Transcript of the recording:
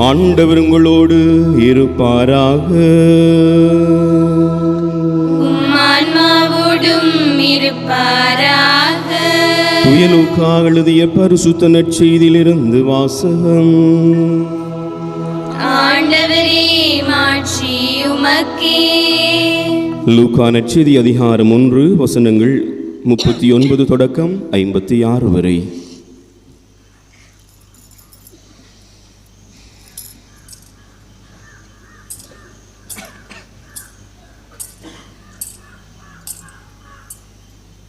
ஆண்டவர் உங்களோடு இருப்பாராக. எழுதிய பரிசுத்த நற்செய்தியிலிருந்து வாசகம். லூகா லூக்கா நற்செய்தி அதிகாரம் ஒன்று வசனங்கள் முப்பத்தி ஒன்பது தொடக்கம் ஐம்பத்தி ஆறு வரை.